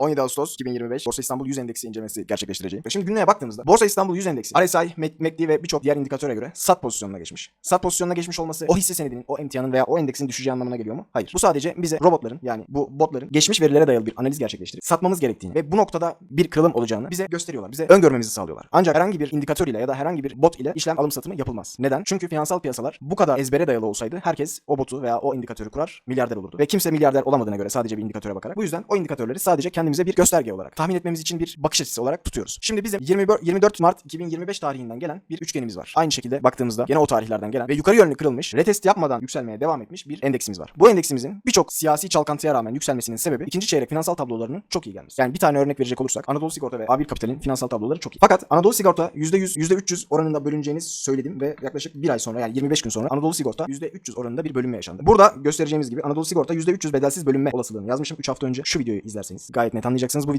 17 Ağustos 2025 Borsa İstanbul 100 Endeksi incelemesi gerçekleştireceğim. Şimdi günlüğe baktığımızda Borsa İstanbul 100 Endeksi RSI, MAC- MACD ve birçok diğer indikatöre göre sat pozisyonuna geçmiş. Sat pozisyonuna geçmiş olması o hisse senedinin, o emtianın veya o endeksin düşeceği anlamına geliyor mu? Hayır. Bu sadece bize robotların yani bu botların geçmiş verilere dayalı bir analiz gerçekleştirip satmamız gerektiğini ve bu noktada bir kırılım olacağını bize gösteriyorlar. Bize öngörmemizi sağlıyorlar. Ancak herhangi bir indikatör ile ya da herhangi bir bot ile işlem alım satımı yapılmaz. Neden? Çünkü finansal piyasalar bu kadar ezbere dayalı olsaydı herkes o botu veya o indikatörü kurar, milyarder olurdu. Ve kimse milyarder olamadığına göre sadece bir indikatöre bakarak. Bu yüzden o indikatörleri sadece kendimize bir gösterge olarak, tahmin etmemiz için bir bakış açısı olarak tutuyoruz. Şimdi bizim 24 24 Mart 2025 tarihinden gelen bir üçgenimiz var. Aynı şekilde baktığımızda gene o tarihlerden gelen ve yukarı yönlü kırılmış, retest yapmadan yükselmeye devam etmiş bir endeksimiz var. Bu endeksimizin birçok siyasi çalkantıya rağmen yükselmesinin sebebi ikinci çeyrek finansal tablolarının çok iyi gelmesi. Yani bir tane örnek verecek olursak Anadolu Sigorta ve A1 Kapital'in finansal tabloları çok iyi. Fakat Anadolu Sigorta %100, %300 oranında bölüneceğini söyledim ve yaklaşık bir ay sonra yani 25 gün sonra Anadolu Sigorta %300 oranında bir bölünme yaşandı. Burada göstereceğimiz gibi Anadolu Sigorta %300 bedelsiz bölünme olasılığını yazmışım 3 hafta önce. Şu videoyu izlerseniz gayet net anlayacaksınız. Bu